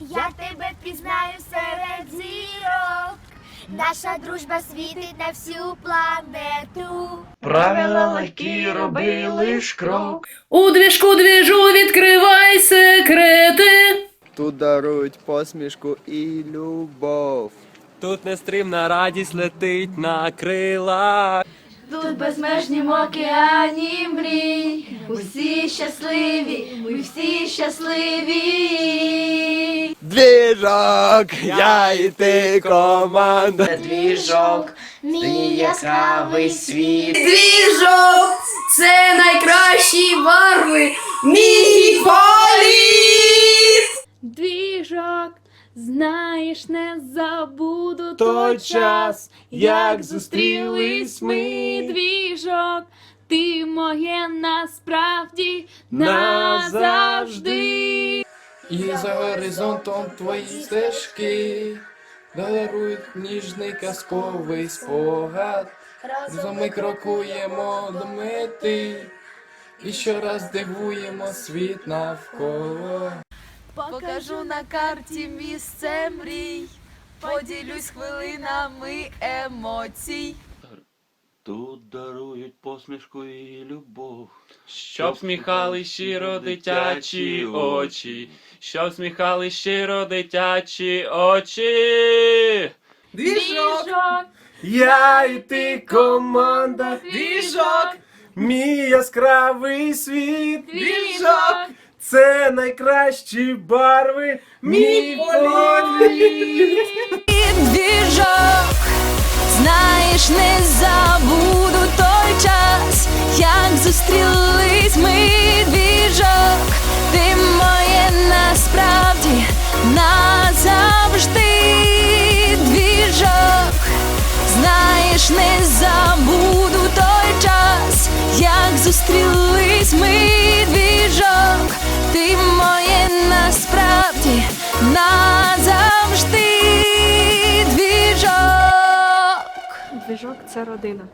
Я тебе пізнаю серед зірок. Наша дружба світить на всю планету. Правила легкі роби лиш крок. У двіжку двіжу відкривай секрети. Тут дарують посмішку і любов. Тут нестримна радість летить на крилах. Тут безмежні океані мрій. Усі щасливі, ми всі щасливі. Двіжок, я і ти команда. Двіжок, мій яскравий світ. Двіжок це найкращі барви. Мій політ! Двіжок, знаєш, не забуду той час, як зустрілись ми. Двіжок, ти моє насправді назавжди. І за горизонтом твої стежки дарують ніжний казковий спогад. Разом ми крокуємо до мети і щораз дивуємо світ навколо. Покажу на карті місце мрій, поділюсь хвилинами емоцій. Тут дарують посмішку і любов. Щоб сміхали щиро дитячі очі, щоб сміхали щиро дитячі очі. Двіжок, Я і ти команда двіжок, мій яскравий світ. двіжок. Це найкращі барви. Мій політ. Двіжок, знаєш, не забуду той час, як зустрілись ми двіжок, ти моє насправді назавжди двіжок, знаєш, не забуду насправді назавжди двіжок. Двіжок це родина.